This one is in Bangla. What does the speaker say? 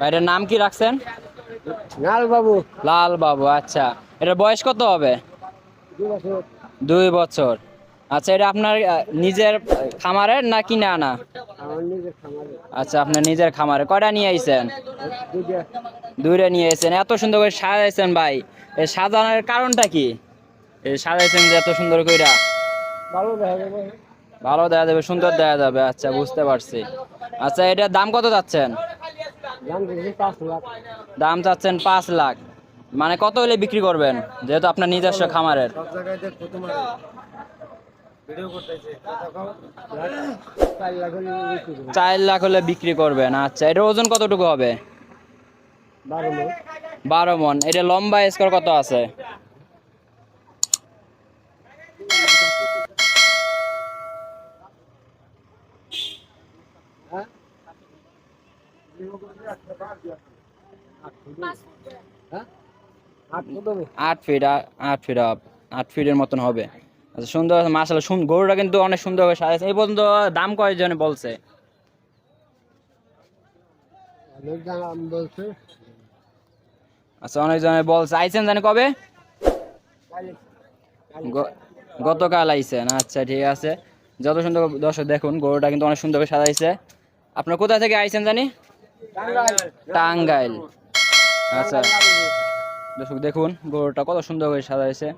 ভাইটার নাম কি রাখছেন? লাল বাবু। লাল বাবু আচ্ছা। এটার বয়স কত হবে? দুই বছর। আচ্ছা এটা আপনার নিজের খামারের না কিনে আনা? আচ্ছা আপনার নিজের খামারে। কয়টা নিয়ে আইছেন? দুইটা। নিয়ে এসেছেন এত সুন্দর করে সাজাইছেন ভাই। এই সাজানোর কারণটা কি? এই সাজাইছেন যে এত সুন্দর কইরা। ভালো দেখা যাবে। ভালো দেখা যাবে সুন্দর দেখা যাবে। আচ্ছা বুঝতে পারছি। আচ্ছা এটার দাম কত যাচ্ছেন? দাম চাচ্ছেন পাঁচ লাখ। মানে কত হলে বিক্রি করবেন? যেহেতু আপনার নিজস্ব খামারের। চার লাখ হলে বিক্রি করবেন। আচ্ছা এটার ওজন কতটুকু হবে? বারো মন। এটা লম্বা স্কোর কত আছে? হ্যাঁ? আট ফিট আট ফিট আট ফিটের মতন হবে। আচ্ছা সুন্দর মাসাল গরুটা কিন্তু অনেক সুন্দর করে সাজাইছে। এই পর্যন্ত দাম কয়জনে বলছে? আচ্ছা অনেকজনে বলছে। আইছেন জানি কবে? গতকাল আইছেন। আচ্ছা ঠিক আছে। যত সুন্দর দর্শক দেখুন গরুটা কিন্তু অনেক সুন্দর করে সাজাইছে। আপনার কোথা থেকে আইছেন জানি? টাঙ্গাইল। আচ্ছা দর্শক দেখুন গরুটা কত সুন্দর করে সাজাইছে।